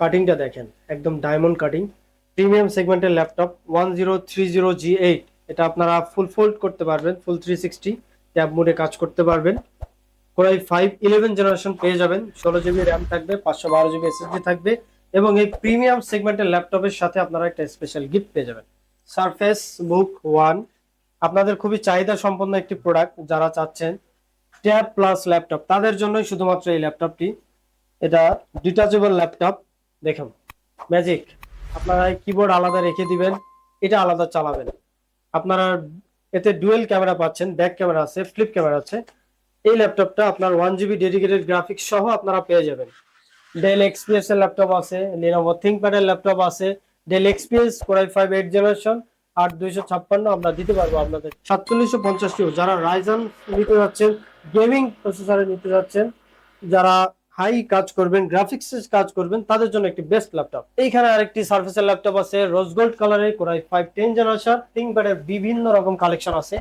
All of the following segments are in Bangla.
কাটিংটা দেখেন, একদম ডায়মন্ড কাটিং প্রিমিয়াম সেগমেন্টের laptop one zero three zero G eight এটা আপনারা ফুল ফোল্ড করতে পারবেন ফুল থ্রি সিক্সটি ট্যাব মোডে কাজ করতে পারবেন। কোরাই ফাইভ ইলেভেন জেনারেশন পেয়ে যাবেন, ষোলো জিবি র্যাম থাকবে, পাঁচশো বারো জিবি এসএসডি থাকবে, এবং এই প্রিমিয়াম সেগমেন্টের ল্যাপটপের সাথে আপনারা একটা স্পেশাল গিফট পেয়ে যাবেন। সারফেস বুক ওয়ান আপনাদের খুবই চাহিদা সম্পন্ন একটি প্রোডাক্ট যারা চাচ্ছেন ট্যাব প্লাস ল্যাপটপ তাদের জন্যই শুধুমাত্র এই ল্যাপটপটি এটা ডিটাচেবল ল্যাপটপ দেখুন ম্যাজিক আপনারা কিবোর্ড আলাদা রেখে দিবেন, এটা আলাদা চালাবেন। আপনারা এতে ডুয়েল ক্যামেরা পাচ্ছেন ব্যাক ক্যামেরা আছে ফ্লিপ ক্যামেরা আছে। এই ল্যাপটপটা আপনার ওয়ান জিবি ডেডিকেটেড গ্রাফিক্স সহ আপনারা পেয়ে যাবেন। ডেল এক্সপিএস এর ল্যাপটপ আছে লিনোভো থিঙ্কপ্যাডের ল্যাপটপ আছে Dell XPS core i five eight generation আর দুইশো ছাপ্পান্ন আমরা দিতে পারব আপনাদের। সাতচল্লিশশো পঞ্চাশটিও যারা রাইজান নিতে যাচ্ছেন গেমিং প্রসেসরে নিতে যাচ্ছেন, যারা হাই কাজ করবেন গ্রাফিক্স কাজ করবেন, তাদের জন্য একটি বেস্ট ল্যাপটপ এইখানে আরেকটি সার্ফেসের ল্যাপটপ আছে রোজ গোল্ড কালারের core i five ten generation থিঙ্কপ্যাডের বিভিন্ন রকম কালেকশন আছে।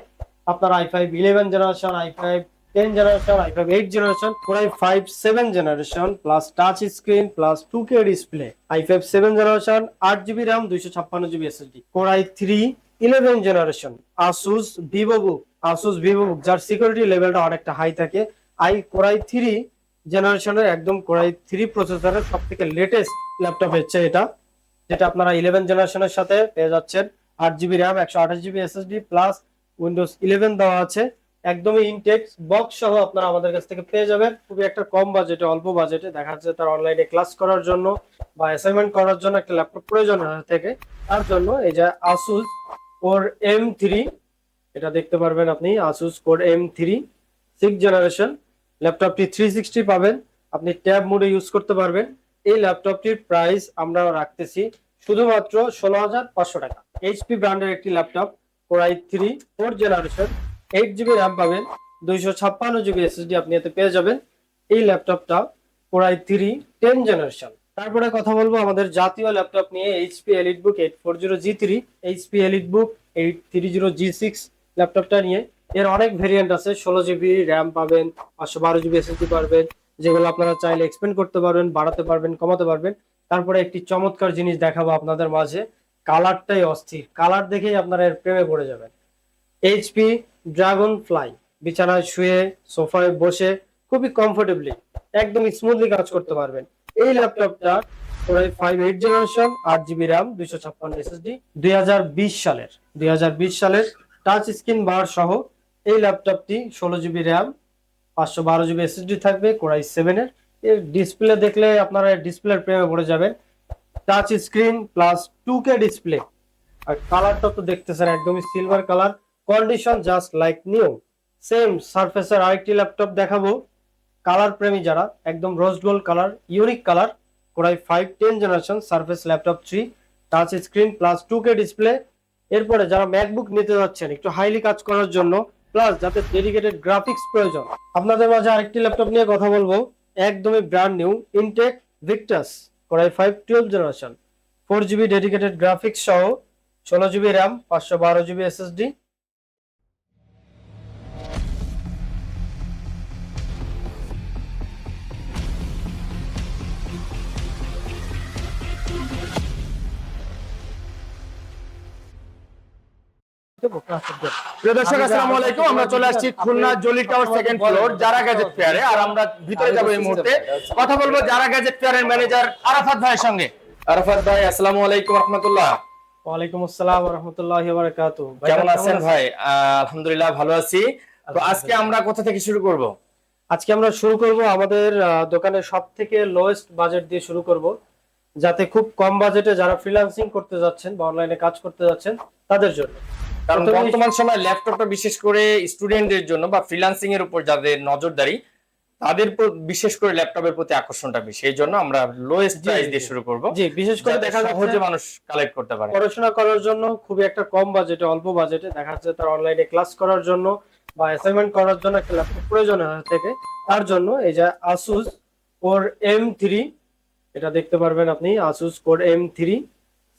আপনার i five eleven generation i five ten generation i five eight generation core i five seven generation plus touch screen plus two K display i five seven generation আট জিবি র্যাম দুইশো ছাপ্পান্ন GB SSD core i three eleven generation Asus Vivobook Asus Vivobook যার সিকিউরিটি লেভেলটা অনেকটা হাই থাকে। আই কোরাই থ্রি জেনারেশনের একদম কোরাই থ্রি প্রসেসরের সব থেকে লেটেস্ট ল্যাপটপ হচ্ছে এটা, যেটা আপনারা ইলেভেন জেনারেশনের সাথে পেয়ে যাচ্ছেন। আট জিবি র্যাম একশো আঠাশ GB SSD plus Windows eleven দেওয়া আছে। একদমই ইনটেক্স বক্স সহ আপনারা আমাদের কাছ থেকে পেয়ে যাবেন। খুবই একটা কম বাজেটে অল্প বাজেটে দেখা যাচ্ছে তার অনলাইনে ক্লাস করার জন্য বা অ্যাসাইনমেন্ট করার জন্য একটা ল্যাপটপ প্রয়োজন হয়ে থাকে। তার জন্য এই যে আসুস কোর এম থ্রি এটা দেখতে পারবেন আপনি Asus core M three six generation ল্যাপটপটি থ্রি সিক্সটি পাবেন। আপনি ট্যাব মোডে ইউজ করতে পারবেন। এই ল্যাপটপটির প্রাইস আমরা রাখতেছি শুধুমাত্র ষোলো হাজার পাঁচশো টাকা। এইচপি ব্র্যান্ডের একটি laptop core i three four generation eight GB RAM পাবেন, দুইশো ছাপ্পান্ন জিবি এসএসডি আপনি এতে পেয়ে যাবেন। এই ল্যাপটপটা কোরাই থ্রি টেন জেনারেশন তারপরে কথা বলব আমাদের জাতীয় ল্যাপটপ নিয়ে HP EliteBook eight four zero G three HP EliteBook eight three zero G six ল্যাপটপটা নিয়ে। এর অনেক ভেরিয়েন্ট আছে, ষোলো জিবি র্যাম পাবেন, পাঁচশো বারো জিবি এসএসডি পারবেন, যেগুলো আপনারা চাইলে এক্সপেন্ড করতে পারবেন, বাড়াতে পারবেন, কমাতে পারবেন। তারপরে একটি চমৎকার জিনিস দেখাবো আপনাদের মাঝে, কালারটাই অস্থির। কালার দেখেই আপনারা এর প্রেমে পড়ে যাবেন। এইচপি ড্রাগন ফ্লাই বিছানায় শুয়ে, সোফায় বসে, খুবই কমফোর্টেবলি একদম স্মুথলি কাজ করতে পারবেন। এই ল্যাপটপটা ফাইভ এইট জেনারেশন আট জিবি র্যাম দুইশো ছাপ্পান্ন এসএসডি দুই হাজার বিশ সালের, দুই হাজার বিশ সালের টাচ স্ক্রিন বার সহ এই ল্যাপটপটি ষোলো জিবি র্যাম পাঁচশো বারো জিবি এসএসডি থাকবে কোরাই সেভেনের এর। ডিসপ্লে দেখলে আপনারা ডিসপ্লের প্রেমে পড়ে যাবেন। Touch screen plus two K display আর কালারটা তো দেখতেছেন, একদমই silver colour condition just like new same সারফেসের আরেকটি ল্যাপটপ দেখাবো। কালার প্রেমী যারা, একদম rose gold colour unique colour core i five ten generation surface laptop three touch screen plus two K display এরপরে যারা ম্যাকবুক নিতে যাচ্ছেন, একটু হাইলি কাজ করার জন্য প্লাস যাতে ডেডিকেটেড গ্রাফিক্স প্রয়োজন। আপনাদের মাঝে আরেকটি ল্যাপটপ নিয়ে কথা বলব। একদমই brand new intact Victus core i five twelve generation four GB dedicated graphics সহ ষোলো জিবি র্যাম পাঁচশো বারো জিবি এসএসডি প্রিয় দর্শক আসসালামু আলাইকুম। আমরা চলে আসছি Khulna jolly tower second floor যারা গ্যাজেট ফেয়ারে আর আমরা ভিতরে যাব এই মুহূর্তে। কথা বলব যারা গ্যাজেট ফেয়ারের ম্যানেজার আরাফাত ভাইয়ের সঙ্গে। আরাফাত ভাই আসসালামু আলাইকুম রহমতুল্লাহ। ওয়ালাইকুম আসসালাম রহমতুল্লাহ বারাকাতু কেমন আছেন ভাই? আলহামদুলিল্লাহ ভালো আছি। তো আজকে আমরা কোথা থেকে শুরু করব? আজকে আমরা শুরু করব আমাদের দোকানের সব থেকে লোয়েস্ট বাজেট দিয়ে শুরু করব। যাতে খুব কম বাজেটে যারা ফ্রিল্যান্সিং করতে যাচ্ছেন বা অনলাইনে কাজ করতে যাচ্ছেন তাদের জন্য। কারণ বর্তমান সময় ল্যাপটপটা বিশেষ করে স্টুডেন্টদের জন্য বা ফ্রিল্যান্সিং এর উপর যাদের নজরদারি তাদের বিশেষ করে ল্যাপটপের প্রতি আকর্ষণটা বেশি। এই জন্য আমরা লোয়েস্ট প্রাইস দিয়ে শুরু করব। জি বিশেষ করে দেখা সহজে যাচ্ছে মানুষ কালেক্ট করতে পারে। পড়াশোনা করার জন্য খুবই একটা কম বাজেটে অল্প বাজেটে দেখা যাচ্ছে তার অনলাইনে ক্লাস করার জন্য বা অ্যাসাইনমেন্ট করার জন্য একটা ল্যাপটপ প্রয়োজন হয়ে থাকে। তার জন্য এই যে আসুস কোর এম থ্রি এটা দেখতে পারবেন আপনি Asus core M three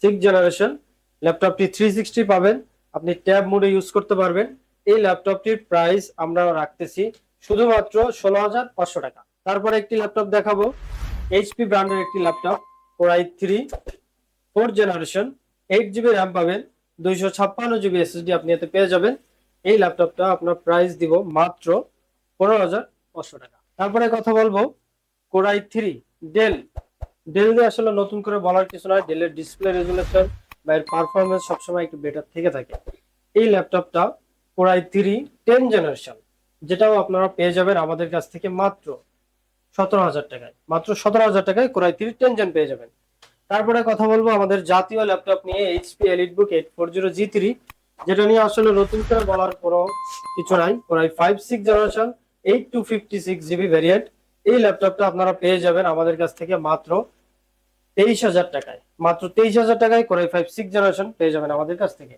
six generation ল্যাপটপটি থ্রি সিক্সটি পাবেন। আপনি ট্যাব মোডে ইউজ করতে পারবেন। এই ল্যাপটপটির প্রাইস আমরা রাখতেছি শুধুমাত্র ষোলো হাজার পাঁচশো টাকা। তারপরে একটি ল্যাপটপ দেখাবো। এইচপি ব্র্যান্ডের একটি laptop core i three four generation eight GB RAM পাবেন, দুইশো ছাপ্পান্ন জিবি এসএসডি আপনি এতে পেয়ে যাবেন। এই ল্যাপটপটা আপনার প্রাইস দিব মাত্র পনেরো হাজার পাঁচশো টাকা। তারপরে কথা বলব কোরাই থ্রি ডেল ডেল দিয়ে আসলে নতুন করে বলার কিছু নয় ডেলের ডিসপ্লে রেজুলেশন বা এর পারফরমেন্স সবসময় একটু বেটার থেকে থাকে। এই ল্যাপটপটা কোরাই থ্রি টেন জেনারেশন যেটাও আপনারা পেয়ে যাবেন আমাদের কাছ থেকে মাত্র সতেরো হাজার টাকায়। মাত্র সতেরো হাজার টাকায় কোরাই থ্রি টেন জেন পেয়ে যাবেন। তারপরে কথা বলব আমাদের জাতীয় ল্যাপটপ নিয়ে HP EliteBook eight four zero G three যেটা নিয়ে আসলে নতুন করে বলার কোনো কিছু নাই। Core i five six generation eight two fifty six GB variant এই ল্যাপটপটা আপনারা পেয়ে যাবেন আমাদের কাছ থেকে মাত্র তেইশ হাজার টাকায়। মাত্র তেইশ হাজার টাকায় কোরাই ফাইভ সিক্স জেনারেশন পেয়ে যাবেন আমাদের কাছ থেকে।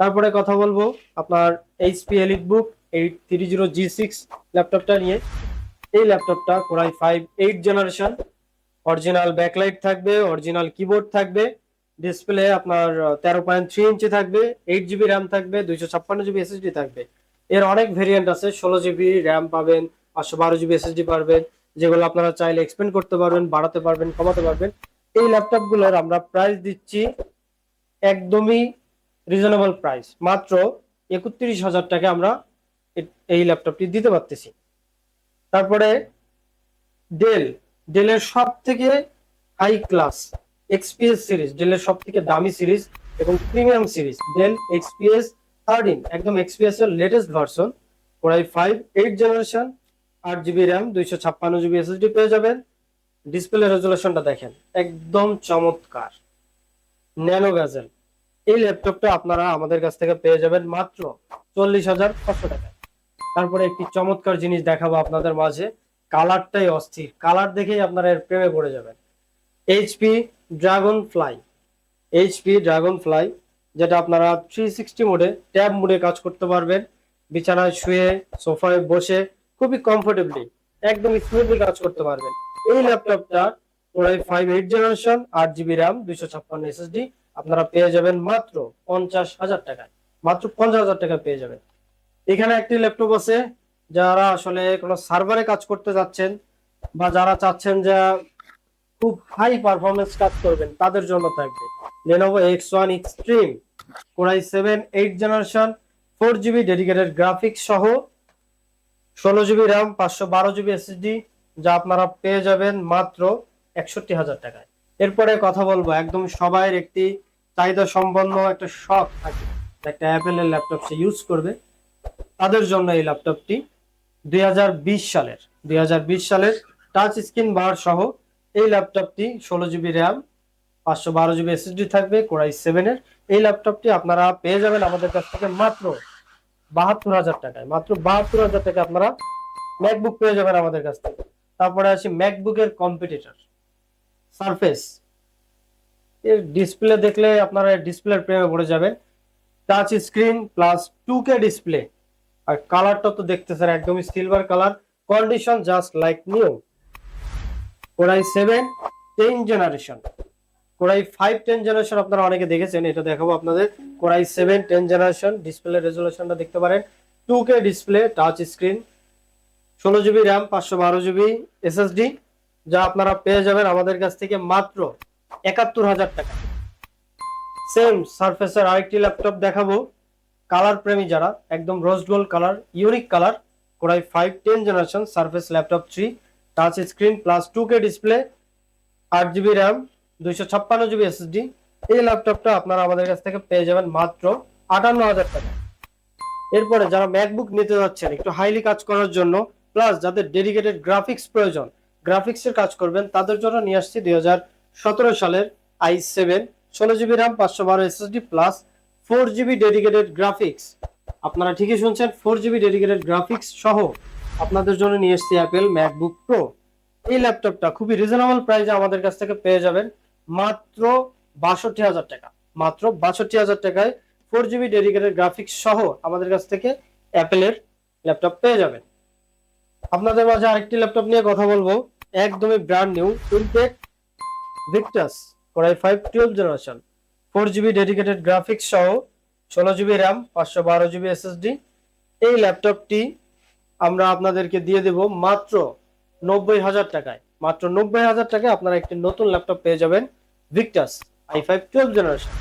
তারপরে কথা বলব আপনার HP EliteBook eight three zero G six ল্যাপটপটা নিয়ে। এই ল্যাপটপটা core i five eight generation original backlight থাকবে অরিজিনাল কিবোর্ড থাকবে। ডিসপ্লে আপনার তেরো পয়েন্ট থ্রি ইঞ্চি থাকবে এইট জিবি র্যাম থাকবে, দুইশো ছাপ্পান্ন জিবি এসএসডি থাকবে। এর অনেক ভেরিয়েন্ট আছে, ষোলো জিবি র্যাম পাবেন, পাঁচশো বারো জিবি এসএসডি পারবেন। যেগুলো আপনারা চাইলে এক্সপেন্ড করতে পারবেন, বাড়াতে পারবেন, কমাতে পারবেন। এই ল্যাপটপগুলোর আমরা প্রাইস দিচ্ছি একদমই রিজনেবল প্রাইস মাত্র একত্রিশ হাজার টাকা আমরা এই ল্যাপটপটি দিতে পারতেছি। তারপরে ডেল ডেলের সব থেকে হাই ক্লাস এক্সপিএস সিরিজ ডেলের সব থেকে দামি সিরিজ এবং premium series Dell XPS thirteen একদম এক্সপিএস এর latest version core i five eight generation আট জিবি র্যাম দুইশো ছাপ্পান্ন জিবি এসএসডি পেয়ে যাবেন। ডিসপ্লে রেজুলেশনটা দেখেন, একদম চমৎকার। ন্যানো গাজেল এই ল্যাপটপটা আপনারা আমাদের কাছ থেকে পেয়ে যাবেন মাত্র চল্লিশ হাজার পাঁচশো টাকা। তারপরে একটি চমৎকার জিনিস দেখাবো আপনাদের মাঝে, কালারটাই অস্থির। কালার দেখেই আপনারা এর প্রেমে পড়ে যাবেন। HP Dragonfly HP Dragonfly যেটা আপনারা থ্রি সিক্সটি মোডে ট্যাব মোডে কাজ করতে পারবেন। বিছানায় শুয়ে, সোফায় বসে, খুবই কমফোর্টেবলি একদম স্মুথলি কাজ করতে পারবেন। এই ল্যাপটপটা core i five eight generation আট জিবি র্যাম দুইশো ছাপ্পান্ন এসএসডি আপনারা পেয়ে যাবেন মাত্র পঞ্চাশ হাজার টাকায়। মাত্র পঞ্চাশ হাজার টাকা পেয়ে যাবেন। এখানে একটি ল্যাপটপ আছে, যারা আসলে কোনো সার্ভারে কাজ করতে যাচ্ছেন বা যারা চাচ্ছেন যে খুব হাই পারফরমেন্স কাজ করবেন, তাদের জন্য থাকবে। Lenovo X1 Extreme, Core i7 8 generation four GB dedicated graphics সহ, ষোলো জিবি র্যাম পাঁচশো বারো জিবি এসএসডি যা আপনারা পেয়ে যাবেন মাত্র একষট্টি হাজার টাকায়। এরপরে কথা বলব, একদম সবাইয়ের একটি চাহিদা সম্পন্ন একটা শখ থাকে। একটা অ্যাপেলের ল্যাপটপ সে ইউজ করবে। তাদের জন্য এই ল্যাপটপটি দুই হাজার বিশ সালের, দুই হাজার বিশ সালের টাচ স্ক্রিন বার সহ এই ল্যাপটপটি ষোলো জিবি র্যাম পাঁচশো বারো জিবি এসএসডি থাকবে কোরাই সেভেনের এই ল্যাপটপটি আপনারা পেয়ে যাবেন আমাদের কাছ থেকে মাত্র বাহাত্তর হাজার টাকায়। মাত্র বাহাত্তর হাজার টাকা আপনারা ম্যাকবুক পেয়ে যাবেন আমাদের কাছ থেকে। তারপরে আসি ম্যাকবুকের কম্পিটিটর সারফেস এর ডিসপ্লে দেখলে আপনারা ডিসপ্লের প্রেমে পড়ে যাবেন। Touch screen plus two K display আর কালারটা তো দেখতেছেন, একদমই silver colour condition just like new core i seven ten generation core i five ten generation আপনারা অনেকে দেখেছেন, এটা দেখাবো আপনাদের। Core i seven ten generation display রেজুলেশনটা দেখতে পারেন। Two K display touch screen ষোলো জিবি র্যাম পাঁচশো বারো জিবি এসএসডি যা আপনারা পেয়ে যাবেন আমাদের কাছ থেকে মাত্র একাত্তর হাজার টাকা। সেম সারফেসের আরেকটি ল্যাপটপ দেখাবো। কালার প্রেমী যারা, একদম rose gold colour unique colour core i five ten generation surface laptop three touch screen plus two K display আট জিবি র্যাম দুইশো ছাপ্পান্ন জিবি এসএসডি এই ল্যাপটপটা আপনারা আমাদের কাছ থেকে পেয়ে যাবেন মাত্র আটান্ন হাজার টাকা। এরপরে যারা ম্যাকবুক নিতে যাচ্ছেন, একটু হাইলি কাজ করার জন্য প্লাস যাদের ডেডিকেটেড গ্রাফিক্স প্রয়োজন, গ্রাফিক্সের কাজ করবেন, তাদের জন্য নিয়ে আসছি দুই হাজার সতেরো সালের আই সেভেন, ষোলো জিবি র্যাম পাঁচশো বারো SSD plus four GB dedicated graphics. আপনারা ঠিকই শুনছেন ফোর জিবি ডেডিকেটেড গ্রাফিক্স সহ আপনাদের জন্য নিয়ে এসছি অ্যাপেল ম্যাকবুক প্রো এই ল্যাপটপটা খুবই রিজনেবল প্রাইসে আমাদের কাছ থেকে পেয়ে যাবেন মাত্র বাষট্টি হাজার টাকা। মাত্র বাষট্টি হাজার টাকায় ফোর জিবি ডেডিকেটেড গ্রাফিক্স সহ আমাদের কাছ থেকে অ্যাপেলের ল্যাপটপ পেয়ে যাবেন। আপনাদের মাঝে আরেকটি ল্যাপটপ নিয়ে কথা বলব। একদমই brand new intact Victus core i five twelve generation four GB dedicated graphics সহ ষোলো জিবি র্যাম পাঁচশো বারো জিবি এসএসডি এই ল্যাপটপটি আমরা আপনাদেরকে দিয়ে দেব মাত্র নব্বই হাজার টাকায়। মাত্র নব্বই হাজার টাকায় আপনারা একটি নতুন ল্যাপটপ পেয়ে যাবেন Victus I five twelve generation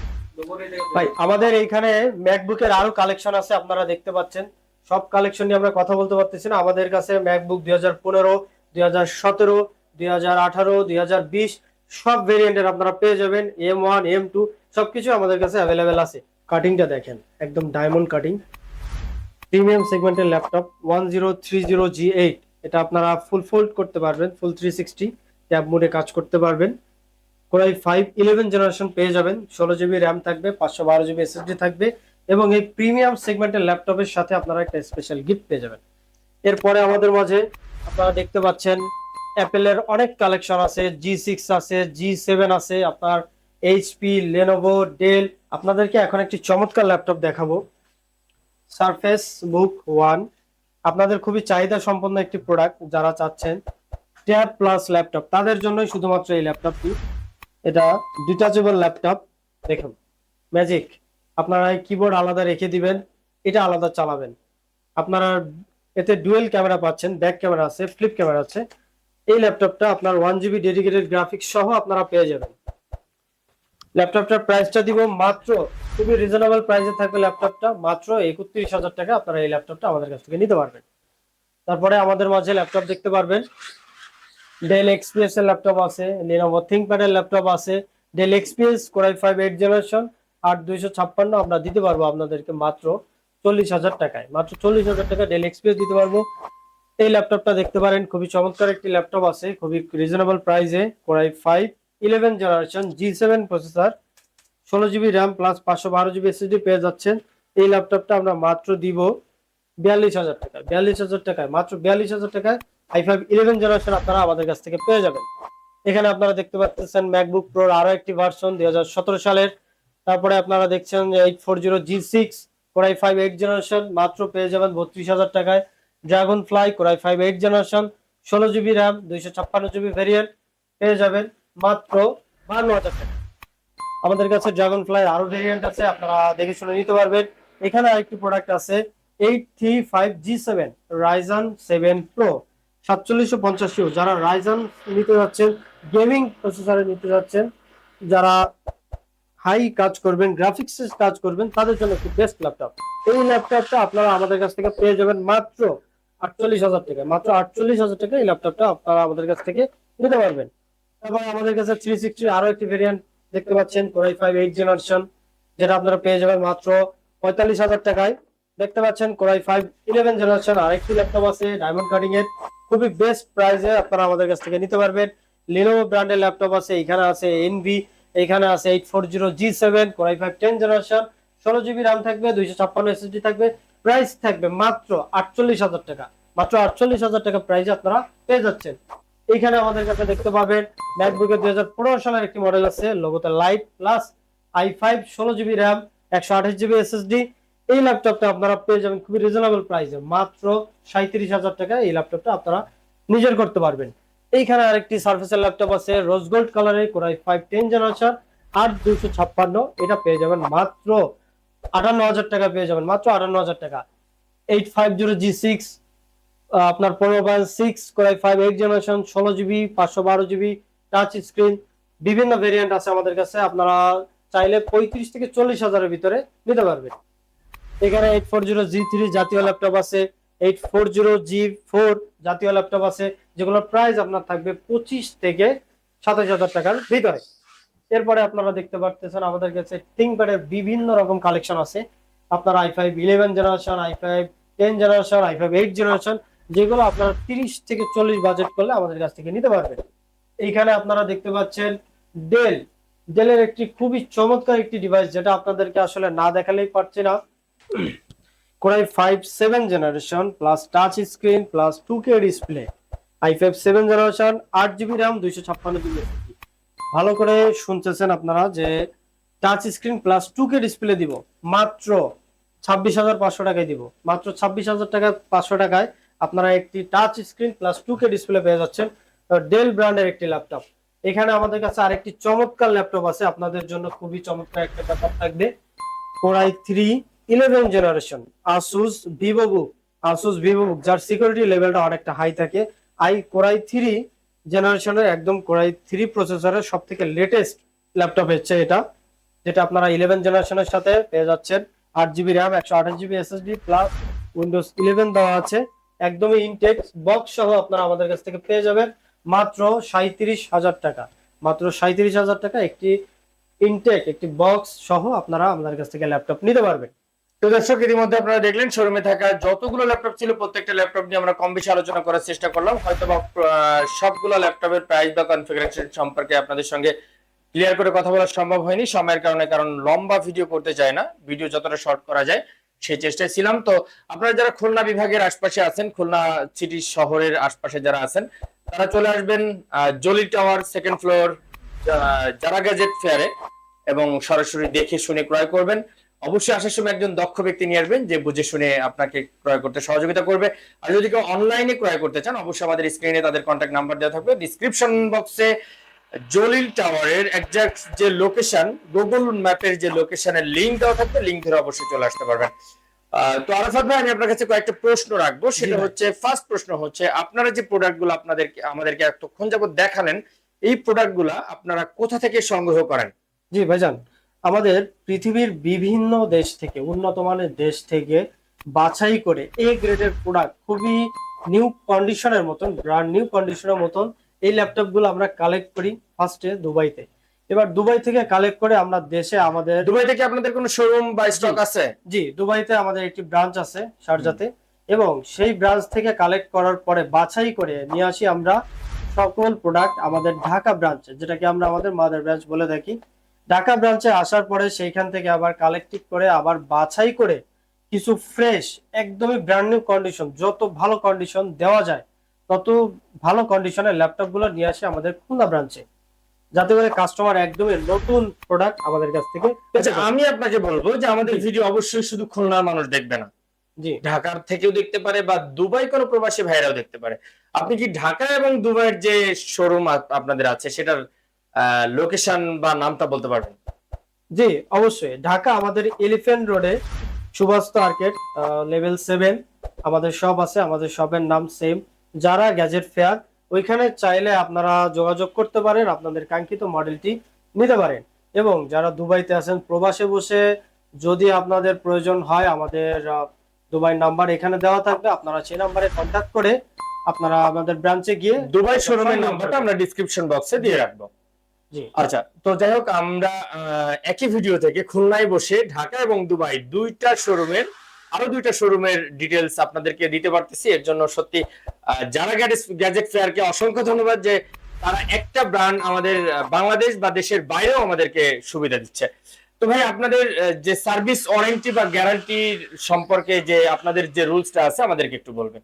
ভাই, আমাদের এইখানে ম্যাকবুকের আরও কালেকশন আছে, আপনারা দেখতে পাচ্ছেন। সব কালেকশন নিয়ে আমরা কথা বলতে পারতেছি না। আমাদের কাছে ম্যাকবুক দুই হাজার পনেরো, দুই হাজার সতেরো, দুই হাজার আঠারো, দুই হাজার বিশ, সব ভেরিয়েন্টের আপনারা পেয়ে যাবেন। এম ওয়ান এম টু সবকিছু আমাদের কাছে অ্যাভেলেবেল আছে। কাটিংটা দেখেন, একদম ডায়মন্ড কাটিং প্রিমিয়াম সেগমেন্টের laptop one zero three zero G eight এটা আপনারা ফুল ফোল্ড করতে পারবেন ফুল থ্রি সিক্সটি ট্যাব মোডে কাজ করতে পারবেন। কোরাই ফাইভ ইলেভেন জেনারেশন পেয়ে যাবেন। ষোলো জিবি র্যাম থাকবে, পাঁচশো বারো জিবি এসএসডি থাকবে। এবং এই প্রিমিয়াম সেগমেন্টের ল্যাপটপের সাথে আপনারা একটা স্পেশাল গিফট পেয়ে যাবেন। এরপরে আমাদের মাঝে আপনারা দেখতে পাচ্ছেন অ্যাপেলের অনেক কালেকশন আছে জি সিক্স আছে জি সেভেন আছে, আপনার এইচপি লেনোভো ডেল আপনাদেরকে এখন একটি চমৎকার ল্যাপটপ দেখাবো। সারফেস বুক ওয়ান আপনাদের খুবই চাহিদা সম্পন্ন একটি প্রোডাক্ট যারা চাচ্ছেন ট্যাব প্লাস ল্যাপটপ। তাদের জন্যই শুধুমাত্র এই ল্যাপটপটি। এটা ডিটাচেবল ল্যাপটপ। দেখুন ম্যাজিক আপনারা কিবোর্ড আলাদা রেখে দিবেন, এটা আলাদা চালাবেন। আপনারা এতে ডুয়েল ক্যামেরা পাচ্ছেন ব্যাক ক্যামেরা আছে ফ্লিপ ক্যামেরা আছে। এই ল্যাপটপটা আপনার ওয়ান জিবি ডেডিকেটেড গ্রাফিক্স সহ আপনারা পেয়ে যাবেন। ল্যাপটপটার প্রাইসটা দিব মাত্র, খুবই রিজনেবল প্রাইসে থাকবে ল্যাপটপটা মাত্র একত্রিশ হাজার টাকা আপনারা এই ল্যাপটপটা আমাদের কাছ থেকে নিতে পারবেন। তারপরে আমাদের মাঝে ল্যাপটপ দেখতে পারবেন। ডেল এক্সপিএস এর ল্যাপটপ আছে লিনোভো থিংকপ্যাড এর ল্যাপটপ আছে Dell XPS core i five eight generation আর দুইশো ছাপ্পান্ন আমরা দিতে পারব আপনাদেরকে মাত্র চল্লিশ হাজার টাকায়। মাত্র চল্লিশ হাজার টাকা ডেল এক্সপিএস দিতে পারব। এই ল্যাপটপটা দেখতে পারেন, খুবই চমৎকার একটি ল্যাপটপ আছে, খুবই রিজনেবল প্রাইসে core i five eleven generation G seven processor ষোলো জিবি র্যাম প্লাস পাঁচশো বারো জিবি এসএসডি পেয়ে যাচ্ছেন। এই ল্যাপটপটা আমরা মাত্র দিব বিয়াল্লিশ হাজার টাকা। বিয়াল্লিশ হাজার টাকায়, মাত্র বিয়াল্লিশ হাজার টাকায় আই ফাইভ ইলেভেন জেনারেশন আপনারা আমাদের কাছ থেকে পেয়ে যাবেন। এখানে আপনারা দেখতে পাচ্ছেন ম্যাকবুক প্রোর আরও একটি ভার্সন দুই হাজার সতেরো সালের। তারপরে আপনারা দেখছেন eight four zero G six core i five eight generation মাত্র পেয়ে যাবেন বত্রিশ হাজার টাকায়। Dragonfly core i five eight generation ষোলো জিবি র্যাম দুইশো ছাপ্পান্ন জিবি ভেরিয়েন্ট পেয়ে যাবেন মাত্র বান্ন হাজার টাকা। আমাদের কাছে ড্রাগন ফ্লাই আরও ভেরিয়েন্ট আছে, আপনারা দেখে শুনে নিতে পারবেন। এখানে আরেকটি প্রোডাক্ট আছে eight three five G seven Ryzen seven pro সাতচল্লিশশো পঞ্চাশ যারা রাইজান নিতে যাচ্ছেন গেমিং প্রসেসরে নিতে যাচ্ছেন, যারা হাই কাজ করবেন গ্রাফিক্স কাজ করবেন, তাদের জন্য একটি বেস্ট ল্যাপটপ এই ল্যাপটপটা আপনারা আমাদের কাছ থেকে পেয়ে যাবেন মাত্র আটচল্লিশ হাজার টাকা মাত্র আটচল্লিশ হাজার টাকা এই ল্যাপটপটা আপনারা আমাদের কাছ থেকে নিতে পারবেন। এবং আমাদের কাছে থ্রি সিক্সটির আরও একটি ভেরিয়েন্ট দেখতে পাচ্ছেন কোরাই ফাইভ এইট জেনারেশন যেটা আপনারা পেয়ে যাবেন মাত্র পঁয়তাল্লিশ হাজার টাকায়। দেখতে পাচ্ছেন core i five eleven generation আরেকটি ল্যাপটপ আছে ডায়মন্ড কাটিং এর। খুবই বেস্ট প্রাইসে আপনারা আমাদের কাছ থেকে নিতে পারবেন। লিনোভো ব্র্যান্ডের ল্যাপটপ আছে, এখানে আছে এনভি এখানে আছে eight four zero G seven core i five ten generation ষোলো জিবি র্যাম থাকবে, দুইশো ছাপ্পান্ন এসএসডি থাকবে প্রাইস থাকবে মাত্র আটচল্লিশ হাজার টাকা। মাত্র আটচল্লিশ হাজার টাকা প্রাইসে আপনারা পেয়ে যাচ্ছেন। এইখানে আমাদের কাছে দেখতে পাবেন ম্যাকবুকের দুই হাজার পনেরো সালের একটি মডেল আছে লোগোতে লাইট প্লাস আই ফাইভ ষোলো জিবি র্যাম একশো আঠাশ জিবি এসএসডি এই ল্যাপটপটা আপনারা পেয়ে যাবেন খুবই রিজনেবল প্রাইসে মাত্র সাঁত্রিশ হাজার টাকা এই ল্যাপটপটা আপনারা নিজের করতে পারবেন। এইখানে আরেকটি সার্ফেসের ল্যাপটপ আছে রোজ গোল্ড কালারের core i five ten generation আট দুশো ছাপ্পান্ন, এটা পেয়ে যাবেন মাত্র আটান্ন হাজার টাকা পেয়ে যাবেন, মাত্র আটান্ন হাজার টাকা eight five zero G six আপনার পনেরো point six core i five eight generation ষোলো জিবি পাঁচশো বারো জিবি টাচ স্ক্রিন বিভিন্ন ভেরিয়েন্ট আছে আমাদের কাছে, আপনারা চাইলে পঁয়ত্রিশ থেকে চল্লিশ হাজারের ভিতরে নিতে পারবেন। এখানে eight four zero G three জাতীয় ল্যাপটপ আছে eight four zero G four জাতীয় ল্যাপটপ আছে যেগুলোর প্রাইস আপনার থাকবে পঁচিশ থেকে সাতাশ হাজার টাকার ভিতরে। এরপরে আপনারা দেখতে পারতেছেন আমাদের কাছে থিঙ্কপ্যাডের বিভিন্ন রকম কালেকশন আছে। আপনার I five eleven generation I five ten generation I five eight generation যেগুলো আপনারা তিরিশ থেকে চল্লিশ বাজেট করলে আমাদের কাছ থেকে নিতে পারবেন। এইখানে আপনারা দেখতে পাচ্ছেন ডেল ডেলের একটি খুবই চমৎকার একটি ডিভাইস যেটা আপনাদেরকে আসলে না দেখালেই পারছি না। Core i five seven generation plus touch screen plus two K display I five seven generation আট জিবি র্যাম দুইশো ছাপ্পান্ন জিবি ভালো করে শুনতেছেন আপনারা যে touch screen plus two K display দিব, মাত্র ছাব্বিশ হাজার পাঁচশো টাকায় দিব। মাত্র ছাব্বিশ হাজার টাকা, পাঁচশো টাকায় আপনারা একটি touch screen plus two K display পেয়ে যাচ্ছেন ডেল ব্র্যান্ডের একটি ল্যাপটপ এখানে আমাদের কাছে আরেকটি চমৎকার ল্যাপটপ আছে, আপনাদের জন্য খুবই চমৎকার একটা ব্যাপার থাকবে। Core i three eleven generation Asus VivoBook Asus VivoBook যার সিকিউরিটি লেভেলটা অনেকটা হাই থাকে। আই কোরাই থ্রি জেনারেশনের একদম কোরাই থ্রি প্রসেসরের সব থেকে লেটেস্ট ল্যাপটপ হচ্ছে এটা, যেটা আপনারা ইলেভেন জেনারেশনের সাথে পেয়ে যাচ্ছেন। আট জিবি র্যাম একশো আঠাশ GB SSD plus Windows eleven দেওয়া আছে। একদমই ইনটেক্স বক্স সহ আপনারা আমাদের কাছ থেকে পেয়ে যাবেন। মাত্র সাঁত্রিশ হাজার টাকা। মাত্র সাঁত্রিশ হাজার টাকা একটি ইনটেক একটি বক্স সহ আপনারা আমাদের কাছ থেকে ল্যাপটপ নিতে পারবেন। তো দর্শক ইতিমধ্যে আপনারা দেখলেন শোরুমে থাকা যতগুলো ল্যাপটপ ছিল, প্রত্যেকটা ল্যাপটপ নিয়ে আমরা কম বেশি আলোচনা করার চেষ্টা করলাম। হয়তো সবগুলো ল্যাপটপের প্রাইস বা কনফিগারেশন সম্পর্কে আপনাদের সঙ্গে ক্লিয়ার করে কথা বলা সম্ভব হয়নি। সময়ের কারণে, কারণ লম্বা ভিডিও করতে চায় না। ভিডিও যতটা শর্ট করা যায় সেই চেষ্টায় ছিলাম। তো আপনারা যারা খুলনা বিভাগের আশপাশে আছেন, খুলনা সিটি শহরের আশপাশে যারা আছেন, তারা চলে আসবেন জলি টাওয়ার সেকেন্ড ফ্লোর যারা গ্যাজেট ফেয়ারে এবং সরাসরি দেখে শুনে ক্রয় করবেন। অবশ্যই আসার সময় একজন দক্ষ ব্যক্তি নিয়ে আসবেন যে বুঝে শুনে আপনাকে ক্রয় করতে সহযোগিতা করবে। আর যদি কেউ অনলাইনে ক্রয় করতে চান অবশ্যই আমাদের স্ক্রিনে তাদের কন্ট্যাক্ট নাম্বার দেওয়া থাকবে। ডিসক্রিপশন বক্সে জলিল টাওয়ারের একজাক্ট যে লোকেশন গুগল ম্যাপের যে লোকেশনের লিঙ্ক দেওয়া থাকবে লিংক ধরে অবশ্যই চলে আসতে পারবেন। তো আরাফাত ভাই আমি আপনার কাছে কয়েকটা প্রশ্ন রাখব। সেটা হচ্ছে ফার্স্ট প্রশ্ন হচ্ছে আপনারা যে প্রোডাক্টগুলো আপনাদেরকে আমাদেরকে এতক্ষণ যাবত দেখালেন এই প্রোডাক্টগুলো আপনারা কোথা থেকে সংগ্রহ করেন? জি ভাইজান আমাদের পৃথিবীর বিভিন্ন দেশ থেকে উন্নত মানের দেশ থেকে বাছাই করে এ গ্রেডের প্রোডাক্ট খুবই নিউ কন্ডিশনের মতন ব্র্যান্ড নিউ কন্ডিশনের মতন এই ল্যাপটপগুলো আমরা কালেক্ট করি ফার্স্টে দুবাইতে। এবার দুবাই থেকে কালেক্ট করে আমরা দেশে আমাদের দুবাই থেকে আপনাদের কোনো শোরুম বা স্টক আছে? জি দুবাইতে আমাদের একটি ব্রাঞ্চ আছে শারজাতে এবং সেই ব্রাঞ্চ থেকে কালেক্ট করার পরে বাছাই করে নিয়ে আসি আমরা সকল প্রোডাক্ট আমাদের ঢাকা ব্রাঞ্চে যেটাকে আমরা আমাদের মাদার ব্রাঞ্চ বলে থাকি। ঢাকা ব্রাঞ্চে আসার পরে সেইখান থেকে আবার কালেক্টিভ করে আবার বাছাই করে কিছু ফ্রেশ একদমই ব্র্যান্ড নিউ কন্ডিশন যত ভালো কন্ডিশন দেওয়া যায় তত ভালো কন্ডিশনের ল্যাপটপগুলো নিয়ে আসে আমাদের খুলনা ব্রাঞ্চে যাতে করে কাস্টমার একদমই নতুন প্রোডাক্ট আমাদের কাছ থেকে আচ্ছা আমি আপনাকে বলব যে আমাদের ভিডিও অবশ্যই শুধু খুলনার মানুষ দেখবে না। জি। ঢাকার থেকেও দেখতে পারে বা দুবাই কোনো প্রবাসী ভাইরাও দেখতে পারে। আপনি কি ঢাকা এবং দুবাইয়ের যে শোরুম আপনাদের আছে সেটার লোকেশন বা নামটা বলতে পারবেন? জি অবশ্যই। ঢাকা আমাদের এলিফ্যান্ট রোডে সুভাষ আর্কেট লেভেল সেভেন আমাদের শপ আছে আমাদের শপের নাম সেম যারা গ্যাজেট ফেয়ার ওইখানে চাইলে আপনারা যোগাযোগ করতে পারেন আপনাদের কাঙ্ক্ষিত মডেলটি নিতে পারেন। এবং যারা দুবাইতে আছেন প্রবাসে বসে যদি আপনাদের প্রয়োজন হয় আমাদের দুবাই নাম্বার এখানে দেওয়া থাকবে। আপনারা সেই নাম্বারে কন্ট্যাক্ট করে আপনারা আমাদের ব্রাঞ্চে গিয়ে দুবাই শোরুমের নাম্বারটা আমরা ডিসক্রিপশন বক্সে দিয়ে রাখব। আচ্ছা তো যাই হোক আমরা একই ভিডিও থেকে খুলনায় বসে ঢাকা এবং দুবাই দুইটা শোরুমের আরও দুইটা শোরুমের ডিটেলস আপনাদেরকে দিতে পারতেছি। এর জন্য সত্যি যারা গ্যাজেট ফেয়ারকে অসংখ্য ধন্যবাদ যে তারা একটা ব্র্যান্ড আমাদের বাংলাদেশ বা দেশের বাইরেও আমাদেরকে সুবিধা দিচ্ছে। তো ভাই আপনাদের যে সার্ভিস ওয়ারেন্টি বা গ্যারান্টির সম্পর্কে যে আপনাদের যে রুলসটা আছে আমাদেরকে একটু বলবেন।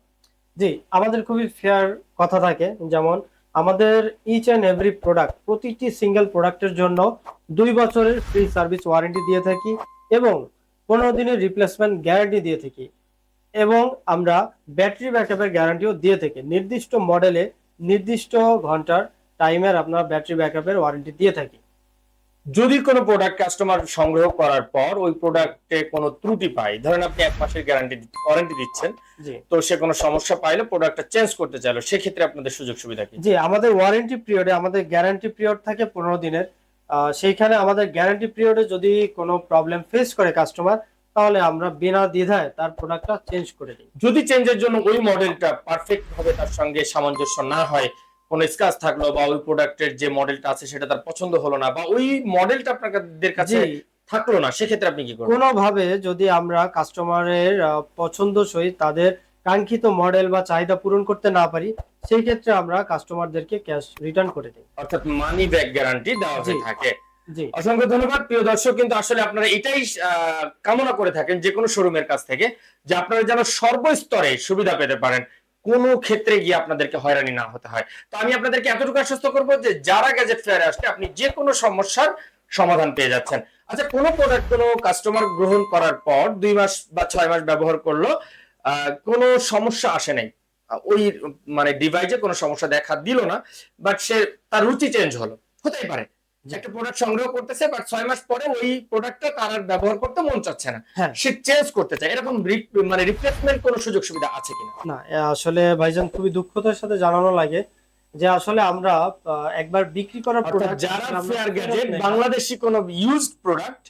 জি আমাদের খুবই ফেয়ার কথা থাকে। যেমন আমাদের ইচ অ্যান্ড এভরি প্রোডাক্ট প্রতিটি সিঙ্গেল প্রোডাক্টের জন্য দুই বছরের ফ্রি সার্ভিস ওয়ারেন্টি দিয়ে থাকি এবং পনেরো দিনের রিপ্লেসমেন্ট গ্যারান্টি দিয়ে থাকি এবং আমরা ব্যাটারি ব্যাকআপের গ্যারান্টিও দিয়ে থাকি। নির্দিষ্ট মডেলে নির্দিষ্ট ঘণ্টার টাইমের আপনার ব্যাটারি ব্যাকআপের ওয়ারেন্টি দিয়ে থাকি। যদি কোনো প্রোডাক্ট কাস্টমার সংগ্রহ করার পর ওই প্রোডাক্টে কোনো ত্রুটি পায় ধরেন আপনি এক মাসের গ্যারান্টি ওয়ারেন্টি দিচ্ছেন তো সে কোনো সমস্যা পাইলে প্রোডাক্টটা চেঞ্জ করতে চাইলো সেক্ষেত্রে আপনাদের সুযোগ সুবিধা কি? জি আমাদের ওয়ারেন্টি পিরিয়ডে আমাদের গ্যারান্টি পিরিয়ড থাকে পনেরো দিনের। সেইখানে আমাদের গ্যারান্টি পিরিয়ডে যদি কোনো প্রবলেম ফেস করে কাস্টমার তাহলে আমরা বিনা দ্বিধায় তার প্রোডাক্টটা চেঞ্জ করে দিই। যদি চেঞ্জের জন্য ওই মডেলটা পারফেক্ট ভাবে তার সঙ্গে সামঞ্জস্য না হয় কোনো স্কাচ থাকল বা ওই প্রোডাক্টের যে মডেলটা আছে সেটা তার পছন্দ হলো না বা ওই মডেলটা আপনাদের কাছে থাকল না সেক্ষেত্রে আপনি কি করবেন? কোনোভাবে যদি আমরা কাস্টমারের পছন্দ সই তাদের কাঙ্ক্ষিত মডেল বা চাহিদা পূরণ করতে না পারি সেই ক্ষেত্রে আমরা কাস্টমারদেরকে ক্যাশ রিটার্ন করে দিই। অর্থাৎ মানি ব্যাক গ্যারান্টি দেওয়া হয়ে থাকে। অসংখ্য ধন্যবাদ। প্রিয় দর্শক কিন্তু আসলে আপনারা এটাই আহ, কামনা করে থাকেন যে কোনো শোরুমের কাছ থেকে যে আপনারা যেন সর্বস্তরে সুবিধা পেতে পারেন। কোনো ক্ষেত্রে গিয়ে আপনাদেরকে হয়রানি না হতে হয়। তো আমি আপনাদেরকে এতটুকু আশ্বস্ত করব যে, যারা গ্যাজেট ফেয়ারে আসছে, আপনি যে কোনো সমস্যার সমাধান পেয়ে যাচ্ছেন। আচ্ছা কোনো প্রোডাক্ট কোনো কাস্টমার গ্রহণ করার পর দুই মাস বা ছয় মাস ব্যবহার করল কোনো সমস্যা আসে নাই। ওই মানে ডিভাইসে কোনো সমস্যা দেখা দিল না বাট সে তার রুচি চেঞ্জ হলো। হতেই পারে। একটা প্রোডাক্ট সংগ্রহ করতেছে বাট ছয় মাস পরে ওই প্রোডাক্টটা তার আর ব্যবহার করতে মন চাচ্ছে না। হ্যাঁ। সে চেঞ্জ করতে চায়। এরকম মানে রিপ্লেসমেন্ট কোনো সুযোগ সুবিধা আছে কিনা? না আসলে ভাইজান খুবই দুঃখতার সাথে জানানো লাগে যে আসলে আমরা একবার বিক্রি করার অর্থাৎ প্রোডাক্ট যারা ফেয়ার গ্যাজেট বাংলাদেশি কোনো ইউজড প্রোডাক্ট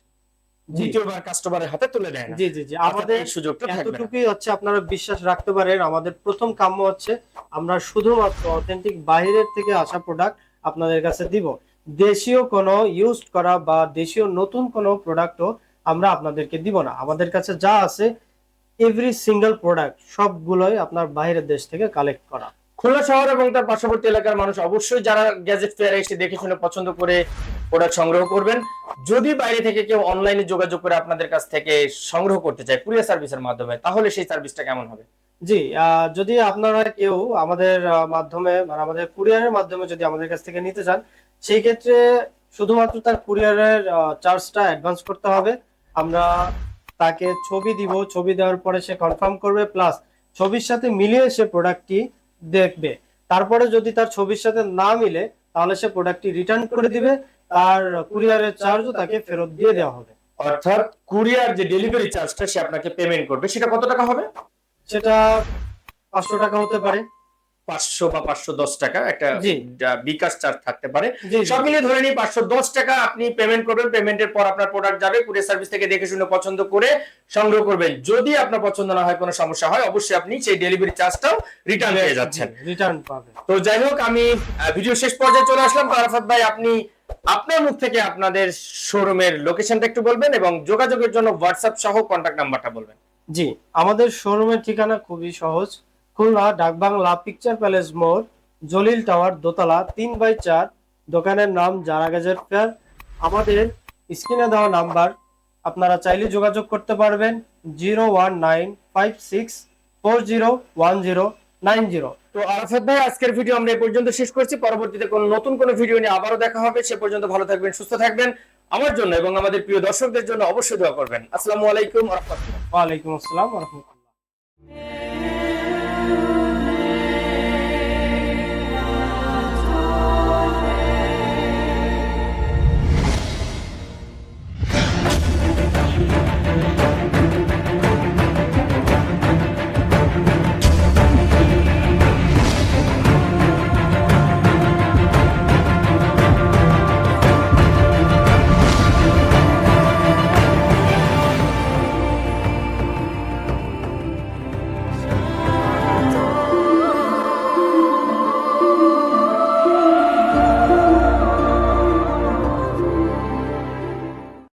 দ্বিতীয়বার কাস্টমারের হাতে তুলে দেয় না। জি জি জি। আমাদের আমাদের সুযোগটা এতটুকুই হচ্ছে আপনারা বিশ্বাস রাখতে পারেন। আমাদের প্রথম কাম্য হচ্ছে আমরা শুধুমাত্র অথেন্টিক বাইরের থেকে আসা প্রোডাক্ট আপনাদের কাছে দিব। দেশীয় কোনো ইউজ করা বা দেশীয় নতুন কোনো প্রোডাক্টও আমরা আপনাদেরকে দিব না। আমাদের কাছে যা আছে এভরি সিঙ্গেল প্রোডাক্ট সবগুলোই আপনার বাইরের দেশ থেকে কালেক্ট করা। খুলনা শহর এবং তার পার্শ্ববর্তী এলাকার মানুষ অবশ্যই যারা গ্যাজেট ফেয়ারে এসে দেখে শুনে পছন্দ করে প্রোডাক্ট সংগ্রহ করবেন। যদি বাইরে থেকে কেউ অনলাইনে যোগাযোগ করে আপনাদের কাছ থেকে সংগ্রহ করতে চায় কুরিয়ার সার্ভিসের মাধ্যমে তাহলে সেই সার্ভিসটা কেমন হবে? জি আহ, যদি আপনারা কেউ আমাদের মাধ্যমে মানে আমাদের কুরিয়ারের মাধ্যমে যদি আমাদের কাছ থেকে নিতে চান সেই ক্ষেত্রে শুধুমাত্র তার কুরিয়ারের চার্জটা অ্যাডভান্স করতে হবে। আমরা তাকে ছবি দিব ছবি দেওয়ার পরে সে কনফার্ম করবে প্লাস ছবির সাথে মিলিয়ে সে প্রোডাক্টটি দেখবে। তারপরে যদি তার ছবির সাথে না মিলে তাহলে সে প্রোডাক্টটি রিটার্ন করে দিবে। আর কুরিয়ারের চার্জও তাকে ফেরত দিয়ে দেওয়া হবে। অর্থাৎ কুরিয়ার যে ডেলিভারি চার্জটা সে আপনাকে পেমেন্ট করবে সেটা কত টাকা হবে? সেটা পাঁচশো টাকা হতে পারে। পাঁচশো বা পাঁচশো দশ টাকা একটা বিকাশ চার্জ থাকতে পারে। সব মিলিয়ে ধরে নিই পাঁচশো দশ টাকা আপনি পেমেন্ট করবেন পেমেন্টের পর আপনার প্রোডাক্ট যাবে কুরিয়ার সার্ভিস থেকে দেখে শুনে পছন্দ করে সংগ্রহ করবেন। যদি আপনার পছন্দ না হয় কোনো সমস্যা হয় অবশ্যই আপনি সেই ডেলিভারি চার্জটাও রিটার্ন পেয়ে যাচ্ছেন। রিটার্ন পাবে। তো যাই হোক আমি ভিডিও শেষ পর্যায়ে চলে আসলাম। আরাফাত ভাই আপনি আপনার মুখ থেকে আপনাদের শোরুমের লোকেশনটা একটু বলবেন এবং যোগাযোগের জন্য হোয়াটসঅ্যাপ সহ কন্ট্যাক্ট নাম্বারটা বলবেন। জি আমাদের শোরুমের ঠিকানা খুবই সহজ। খুলনা, ডাকবাংলা, পিকচার প্যালেস মোড়, জলিল টাওয়ার, দোতলা, তিন বাই চার, দোকানের নাম জারা গ্যাজেট ফেয়ার। আমাদের স্ক্রিনে দেওয়া নাম্বার, আপনারা চাইলে যোগাযোগ করতে পারবেন zero one nine five six four zero one zero nine zero. তো আরাফাত ভাই, আজকের ভিডিও আমরা এই পর্যন্ত শেষ করছি। পরবর্তীতে কোন নতুন কোন ভিডিও নিয়ে আবারও দেখা হবে। সে পর্যন্ত ভালো থাকবেন, সুস্থ থাকবেন। আমার জন্য এবং আমাদের প্রিয় দর্শকদের জন্য অবশ্যই দোয়া করবেন। আসসালামু আলাইকুম ওয়ালাইকুম আসসালাম রহমতুল্লাহ